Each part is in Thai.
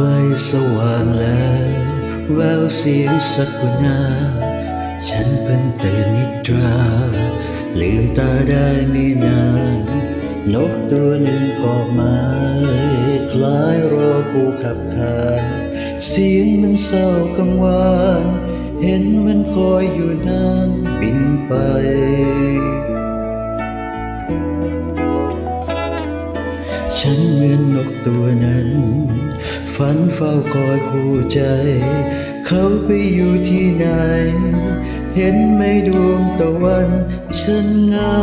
ใกล้สว่างแล้ว แววเสียงสักกุณาฉันเพิ่งตื่นนิตรา ลืมตาได้ไม่นาน นกตัวหนึ่งก็มาคล้ายรอคู่ขับขานเสียงมันเศร้ากังวานเห็นมันคอยอยู่นานบินไป ฉันเหมือนนกตัวนั้น ฝันเฝ้าคอยคู่ใจ เขาไปอยู่ที่ไหน เห็นไหม่ดวงตะวันฉันเหงา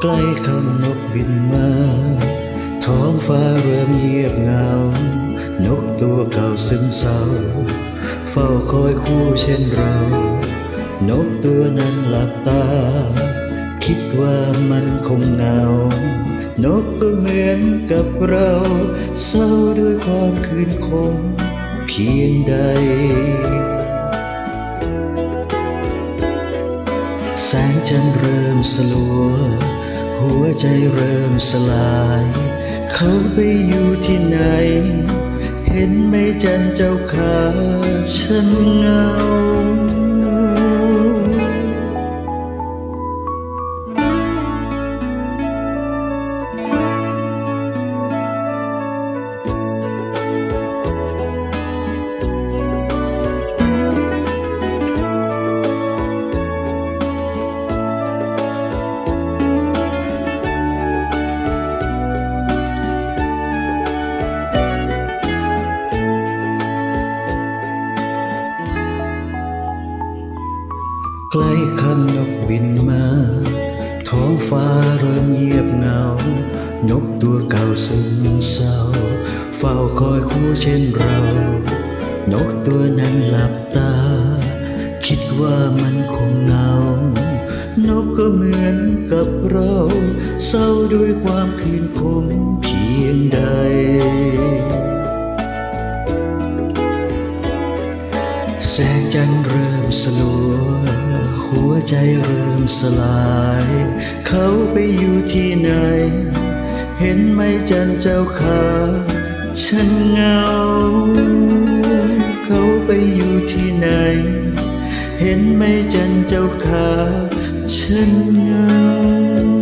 ใกล้คำนกบินมา ท้องฟ้าเริ่มเงียบเหงา นกตัวเก่าซึมเศร้า เฝ้าคอยคู่เช่นเรา นกตัวนั้นหลับตา คิดว่ามันคงหงาวนกก็เหมือนกับเราเศร้าด้วยความคืนคงเพียงใด แสงจันทร์เริ่มสลัว หัวใจเริ่มสลาย เขาไปอยู่ที่ไหน เห็นไหมจันเจ้าขาฉันเหงา ใกล้คำนกบินมา ท้องฟ้าเริ่มเงียบเหงา นกตัวเก่าซึมเศร้า เฝ้าคอยคู่เช่นเรา นกตัวนั้นหลับตา คิดว่ามันคงเหงา นกก็เหมือนกับเรา เศร้าด้วยความคืนคมเพียงใด แสงจันทร์เริ่มสลัว หัวใจเริ่มสลาย เขาไปอยู่ที่ไหน เห็นไหมจันทร์เจ้าขาฉันเหงา เขาไปอยู่ที่ไหน เห็นไหมจันทร์เจ้าขาฉันเหงา